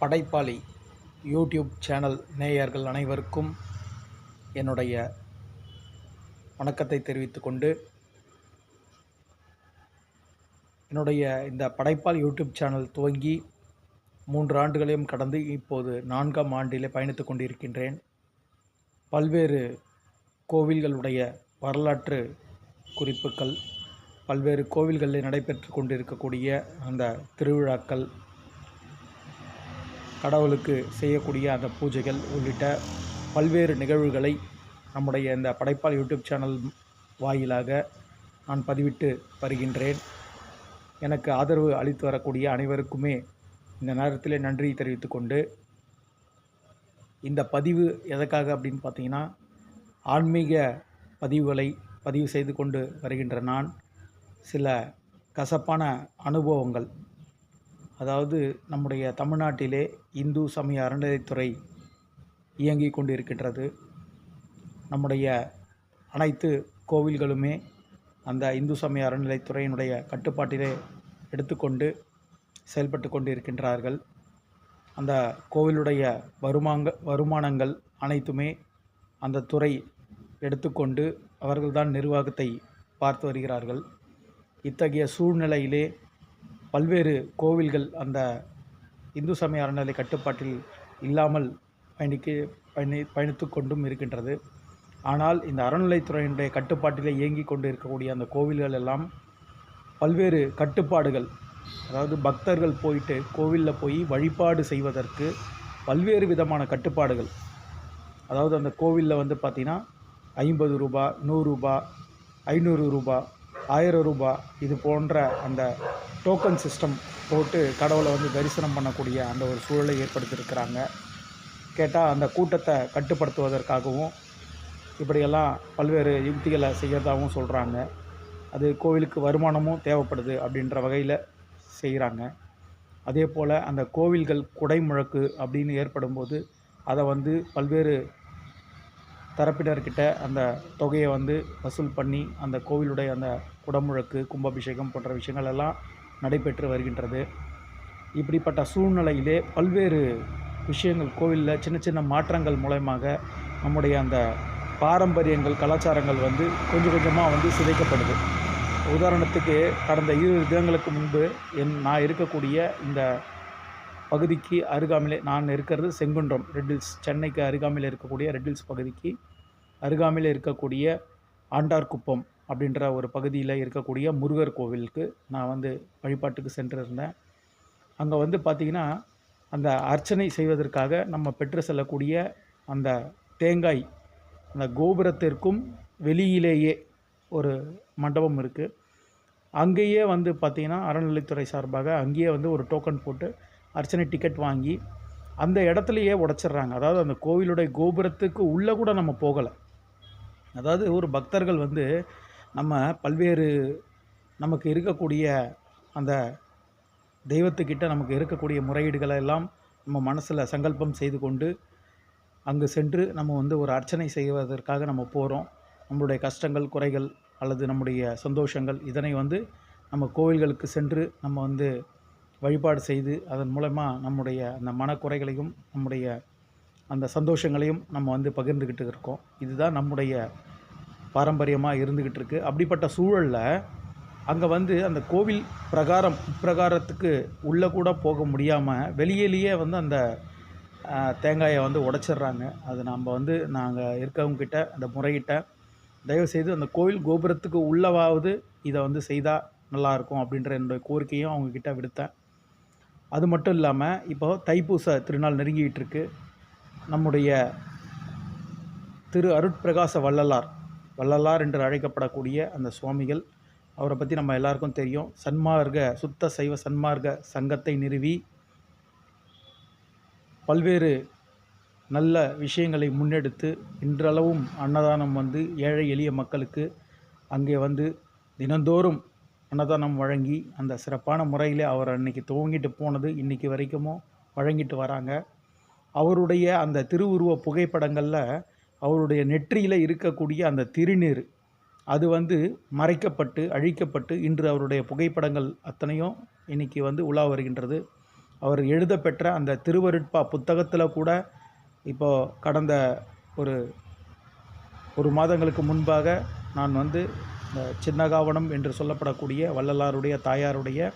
படைப்பாளி YouTube channel நேயர்கள் அனைவருக்கும் என்னுடைய வணக்கத்தை தெரிவித்துக்கொண்டு என்னுடைய இந்த படைப்பால் யூடியூப் சேனல் துவங்கி மூன்று ஆண்டுகளையும் கடந்து இப்போது நான்காம் ஆண்டிலே பயணித்து கொண்டிருக்கின்றேன். பல்வேறு கோவில்களுடைய வரலாற்று குறிப்புகள் பல்வேறு கோவில்களில் நடைபெற்று கொண்டிருக்கக்கூடிய அந்த திருவிழாக்கள் கடவுளுக்கு செய்யக்கூடிய அந்த பூஜைகள் உள்ளிட்ட பல்வேறு நிகழ்வுகளை நம்முடைய இந்த படைப்பால் யூடியூப் சேனல் வாயிலாக நான் பதிவிட்டு வருகின்றேன். எனக்கு ஆதரவு அளித்து வரக்கூடிய அனைவருக்குமே இந்த நேரத்தில் நன்றி தெரிவித்துக்கொண்டு இந்த பதிவு எதற்காக அப்படின்னு பார்த்தீங்கன்னா ஆன்மீக பதிவுகளை பதிவு செய்து கொண்டு வருகின்ற நான் சில கசப்பான அனுபவங்கள் அதாவது நம்முடைய தமிழ்நாட்டிலே இந்து சமய அறநிலைத்துறை இயங்கிக் கொண்டிருக்கின்றது. நம்முடைய அனைத்து கோவில்களுமே அந்த இந்து சமய அறநிலைத்துறையினுடைய கட்டுப்பாட்டிலே எடுத்துக்கொண்டு செயல்பட்டு கொண்டு இருக்கின்றார்கள் அந்த கோவிலுடைய வருமாங்க வருமானங்கள் அனைத்துமே அந்த துறை எடுத்துக்கொண்டு அவர்கள்தான் நிர்வாகத்தை பார்த்து வருகிறார்கள். இத்தகைய சூழ்நிலையிலே பல்வேறு கோவில்கள் அந்த இந்து சமய அறநிலை கட்டுப்பாட்டில் இல்லாமல் பயணிக்க பயணி பயணித்து கொண்டும் இருக்கின்றது. ஆனால் இந்த அறநிலைத்துறையினுடைய கட்டுப்பாட்டிலே இயங்கி கொண்டு இருக்கக்கூடிய அந்த கோவில்கள் எல்லாம் பல்வேறு கட்டுப்பாடுகள். அதாவது பக்தர்கள் போயிட்டு கோவிலில் போய் வழிபாடு செய்வதற்கு பல்வேறு விதமான கட்டுப்பாடுகள். அதாவது அந்த கோவிலில் வந்து பார்த்திங்கன்னா ஐம்பது ரூபா நூறுரூபா ஐநூறு ரூபா ஆயிரம் ரூபாய் இது போன்ற அந்த டோக்கன் சிஸ்டம் போட்டு கடவுளை வந்து தரிசனம் பண்ணக்கூடிய அந்த ஒரு சூழலை ஏற்படுத்தியிருக்கிறாங்க. கேட்டால் அந்த கூட்டத்தை கட்டுப்படுத்துவதற்காகவும் இப்படியெல்லாம் பல்வேறு யுக்திகளை செய்யறதாகவும் சொல்கிறாங்க அது கோவிலுக்கு வருமானமும் தேவைப்படுது அப்படின்ற வகையில் செய்கிறாங்க அதே போல் அந்த கோவில்கள் குடைமுழக்கு அப்படின்னு ஏற்படும்போது அதை வந்து பல்வேறு தரப்பினர்கிட்ட அந்த தொகையை வந்து வசூல் பண்ணி அந்த கோவிலுடைய அந்த குடமுழக்கு கும்பாபிஷேகம் போன்ற விஷயங்கள் எல்லாம் நடைபெற்று வருகின்றது. இப்படிப்பட்ட சூழ்நிலையிலே பல்வேறு விஷயங்கள் கோவிலில் சின்ன சின்ன மாற்றங்கள் மூலயமாக நம்முடைய அந்த பாரம்பரியங்கள் கலாச்சாரங்கள் வந்து கொஞ்சம் கொஞ்சமாக வந்து சிதைக்கப்படுது. உதாரணத்துக்கு கடந்த இருபது தினங்களுக்கு முன்பு என் நான் இருக்கக்கூடிய இந்த பகுதிக்கு அருகாமையிலே நான் இருக்கிறது செங்குன்றம். ரெட்டில்ஸ் சென்னைக்கு அருகாமையில் இருக்கக்கூடிய ரெட்டில்ஸ் பகுதிக்கு அருகாமையில் இருக்கக்கூடிய ஆண்டார்குப்பம் அப்படின்ற ஒரு பகுதியில் இருக்கக்கூடிய முருகர் கோவிலுக்கு நான் வந்து வழிபாட்டுக்கு சென்றிருந்தேன். அங்கே வந்து பார்த்திங்கன்னா அந்த அர்ச்சனை செய்வதற்காக நம்ம பெற்று செல்லக்கூடிய அந்த தேங்காய் அந்த கோபுரத்திற்கும் வெளியிலேயே ஒரு மண்டபம் இருக்குது அங்கேயே வந்து பார்த்திங்கன்னா அறநிலைத்துறை சார்பாக அங்கேயே வந்து ஒரு டோக்கன் போட்டு அர்ச்சனை டிக்கெட் வாங்கி அந்த இடத்துலையே உடச்சிட்றாங்க. அதாவது அந்த கோவிலுடைய கோபுரத்துக்கு உள்ளே கூட நம்ம போகலை. அதாவது ஒரு பக்தர்கள் வந்து நம்ம பல்வேறு நமக்கு இருக்கக்கூடிய அந்த தெய்வத்துக்கிட்ட நமக்கு இருக்கக்கூடிய முறையீடுகளை எல்லாம் நம்ம மனசில் சங்கல்பம் செய்து கொண்டு அங்கு சென்று நம்ம வந்து ஒரு அர்ச்சனை செய்வதற்காக நம்ம போகிறோம் நம்மளுடைய கஷ்டங்கள் குறைகள் அல்லது நம்முடைய சந்தோஷங்கள் இதனை வந்து நம்ம கோவில்களுக்கு சென்று நம்ம வந்து வழிபாடு செய்து அதன் மூலமாக நம்முடைய அந்த மனக்குறைகளையும் நம்முடைய அந்த சந்தோஷங்களையும் நம்ம வந்து பகிர்ந்துக்கிட்டு இருக்கோம். இதுதான் நம்முடைய பாரம்பரியமாக இருந்துக்கிட்டு இருக்குது அப்படிப்பட்ட சூழலில் அங்கே வந்து அந்த கோவில் பிரகாரம் பிரகாரத்துக்கு உள்ளே கூட போக முடியாமல் வெளியிலேயே வந்து அந்த தேங்காயை வந்து உடச்சிட்றாங்க. அது நம்ம வந்து நாங்கள் இருக்கவங்கக்கிட்ட அந்த முறையிட்ட தயவுசெய்து அந்த கோவில் கோபுரத்துக்கு உள்ளவாவது இதை வந்து செய்தால் நல்லாயிருக்கும் அப்படின்ற என்னுடைய கோரிக்கையும் அவங்கக்கிட்ட விடுத்தேன். அது மட்டும் இல்லாமல் இப்போ தைப்பூச திருநாள் நெருங்கிட்டு இருக்கு நம்முடைய திரு அருட்பிரகாச வள்ளலார் வள்ளலார் என்று அழைக்கப்படக்கூடிய அந்த சுவாமிகள் அவரை பற்றி நம்ம எல்லாருக்கும் தெரியும். சன்மார்க்க சுத்த சைவ சன்மார்க்க சங்கத்தை நிறுவி பல்வேறு நல்ல விஷயங்களை முன்னெடுத்து இன்றளவும் அன்னதானம் வந்து ஏழை எளிய மக்களுக்கு அங்கே வந்து தினந்தோறும் அன்னதானம் வழங்கி அந்த சிறப்பான முறையில் அவர் அன்னைக்கு துவங்கிட்டு போனது இன்றைக்கி வரைக்கும் வழங்கிட்டு வராங்க. அவருடைய அந்த திருவுருவ புகைப்படங்களில் அவருடைய நெற்றியில் இருக்கக்கூடிய அந்த திருநீர் அது வந்து மறைக்கப்பட்டு அழிக்கப்பட்டு இன்று அவருடைய புகைப்படங்கள் அத்தனையும் இன்றைக்கி வந்து உலா வருகின்றது. அவர் எழுதப்பெற்ற அந்த திருவருட்பா புத்தகத்தில் கூட இப்போ கடந்த ஒரு ஒரு மாதங்களுக்கு முன்பாக நான் வந்து சின்னகாவனம் என்று சொல்லப்படக்கூடிய வள்ளலாருடைய தாயாருடைய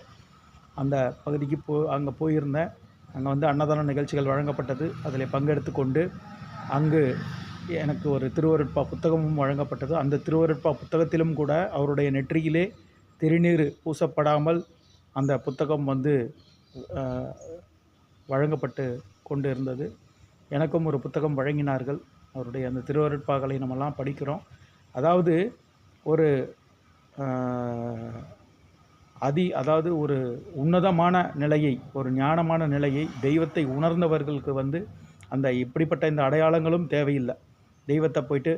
அந்த பகுதிக்கு போ அங்கே போயிருந்தேன் அங்கே வந்து அன்னதான நிகழ்ச்சிகள் வழங்கப்பட்டது. அதில் பங்கெடுத்து கொண்டு அங்கு எனக்கு ஒரு திருவருட்பா புத்தகமும் வழங்கப்பட்டது. அந்த திருவருட்பா புத்தகத்திலும் கூட அவருடைய நெற்றியிலே திருநீர் பூசப்படாமல் அந்த புத்தகம் வந்து வழங்கப்பட்டு கொண்டு இருந்தது எனக்கும் ஒரு புத்தகம் வழங்கினார்கள். அவருடைய அந்த திருவருட்பாக்களை நம்மெல்லாம் படிக்கிறோம். அதாவது ஒரு அதி அதாவது ஒரு உன்னதமான நிலையை ஒரு ஞானமான நிலையை தெய்வத்தை உணர்ந்தவர்களுக்கு வந்து அந்த இப்படிப்பட்ட இந்த அடையாளங்களும் தேவையில்லை. தெய்வத்தை போயிட்டு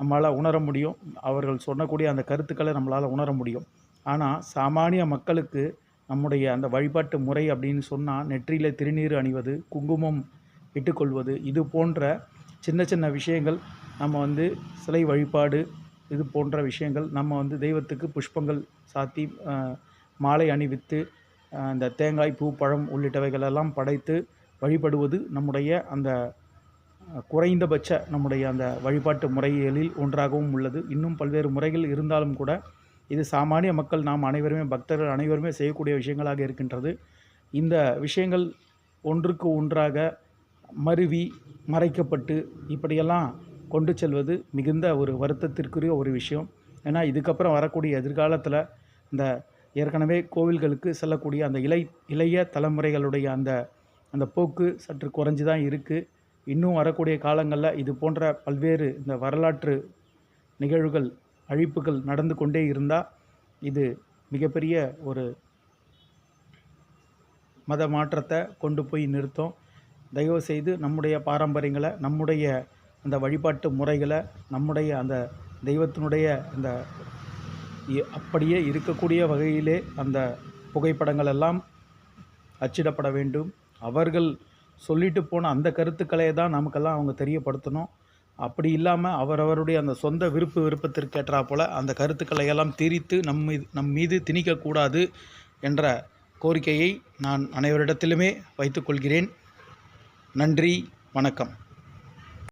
நம்மளால் உணர முடியும். அவர்கள் சொல்லக்கூடிய அந்த கருத்துக்களை நம்மளால் உணர முடியும். ஆனால் சாமானிய மக்களுக்கு நம்முடைய அந்த வழிபாட்டு முறை அப்படின்னு சொன்னால் நெற்றியில் திருநீர் அணிவது குங்குமம் இட்டுக்கொள்வது இது போன்ற சின்ன சின்ன விஷயங்கள் நம்ம வந்து சிலை வழிபாடு இது போன்ற விஷயங்கள் நம்ம வந்து தெய்வத்துக்கு புஷ்பங்கள் சாத்தி மாலை அணிவித்து அந்த தேங்காய் பூ பழம் உள்ளிட்டவைகளெல்லாம் படைத்து வழிபடுவது நம்முடைய அந்த குறைந்தபட்ச நம்முடைய அந்த வழிபாட்டு முறைகளில் ஒன்றாகவும் உள்ளது. இன்னும் பல்வேறு முறைகள் இருந்தாலும் கூட இது சாமானிய மக்கள் நாம் அனைவருமே பக்தர்கள் அனைவருமே செய்யக்கூடிய விஷயங்களாக இருக்கின்றது. இந்த விஷயங்கள் ஒன்றுக்கு ஒன்றாக மருவி மறைக்கப்பட்டு இப்படியெல்லாம் கொண்டு செல்வது மிகுந்த ஒரு வருத்தத்திற்குரிய ஒரு விஷயம். ஏன்னா இதுக்கப்புறம் வரக்கூடிய எதிர்காலத்தில் இந்த ஏற்கனவே கோவில்களுக்கு செல்லக்கூடிய அந்த இளை இளைய தலைமுறைகளுடைய அந்த அந்த போக்கு சற்று குறைஞ்சி தான் இருக்குது இன்னும் வரக்கூடிய காலங்களில் இது போன்ற பல்வேறு இந்த வரலாற்று நிகழ்வுகள் அழிப்புகள் நடந்து கொண்டே இருந்தால் இது மிகப்பெரிய ஒரு மத மாற்றத்தை கொண்டு போய் நிறுத்தும். தயவு செய்து நம்முடைய பாரம்பரியங்களை நம்முடைய அந்த வழிபாட்டு முறைகளை நம்முடைய அந்த தெய்வத்தினுடைய அந்த அப்படியே இருக்கக்கூடிய வகையிலே அந்த புகைப்படங்கள் எல்லாம் அச்சிடப்பட வேண்டும். அவர்கள் சொல்லிட்டு போன அந்த கருத்துக்களை தான் நமக்கெல்லாம் அவங்க தெரியப்படுத்தணும். அப்படி இல்லாமல் அவரவருடைய அந்த சொந்த விருப்பு விருப்பத்திற்கேற்றா போல அந்த கருத்துக்களை எல்லாம் திரித்து நம் மீது நம் மீது திணிக்கக்கூடாது என்ற கோரிக்கையை நான் அனைவரிடத்திலுமே வைத்துக்கொள்கிறேன் நன்றி வணக்கம்.